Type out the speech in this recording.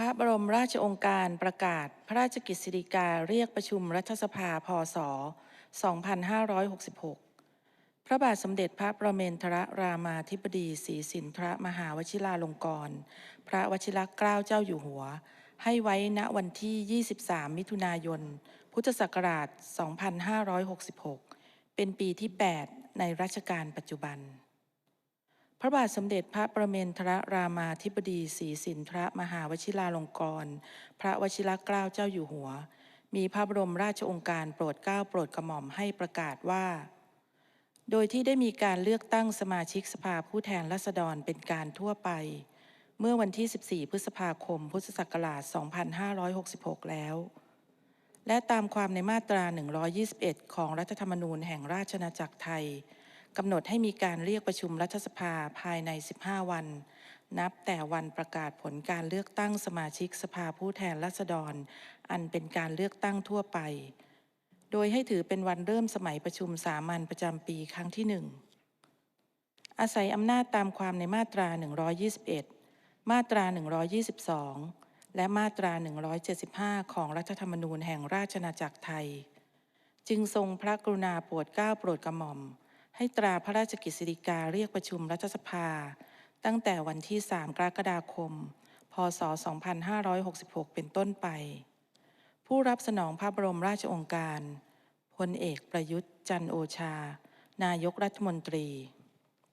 พระบรมราชองค์การประกาศพระราชกฤษฎีกาเรียกประชุมรัฐสภาพศ 2566 พระบาทสมเด็จพระประเมนทรรามาธิบดีศรีสินทรมหาวชิราลงกรณ์พระวชิรเกล้าเจ้าอยู่หัว ให้ไว้ณวันที่ 23 มิถุนายน พุทธศักราช 2566 เป็นปีที่ 8 ในรัชกาลปัจจุบัน ระบาทสมเด็จพระประเมนทรรามาธิบดีศรีสินทรมหาวชิราลงกรณ์พระวชิรเกล้าเจ้าอยู่หัว มีพระบรมราชองค์การโปรดเกล้าโปรดกระหม่อมให้ประกาศว่า โดยที่ได้มีการเลือกตั้งสมาชิกสภาผู้แทนราษฎรเป็นการทั่วไป เมื่อวันที่ 14 พฤษภาคม พุทธศักราช 2566 แล้ว และตามความในมาตรา 121 ของรัฐธรรมนูญแห่งราชอาณาจักรไทย กำหนดให้มีการเรียกประชุมรัฐสภาภายใน 15 วัน นับแต่วันประกาศผลการเลือกตั้งสมาชิกสภาผู้แทนราษฎร อันเป็นการเลือกตั้งทั่วไป โดยให้ถือเป็นวันเริ่มสมัยประชุมสามัญประจำปีครั้งที่หนึ่งอาศัยอำนาจตามความในมาตรา 121 มาตรา 122 และมาตรา 175 ของรัฐธรรมนูญแห่งราชอาณาจักรไทย จึงทรงพระกรุณาโปรดเกล้าโปรดกระหม่อม ให้ตราพระราชกิจสิริกาเรียกประชุมรัฐสภา ตั้งแต่วันที่ 3 กรกฎาคม พศ 2566 เป็นต้นไป ผู้รับสนองพระบรมราชองค์การพลเอกประยุทธ์จันโอชา นายกรัฐมนตรี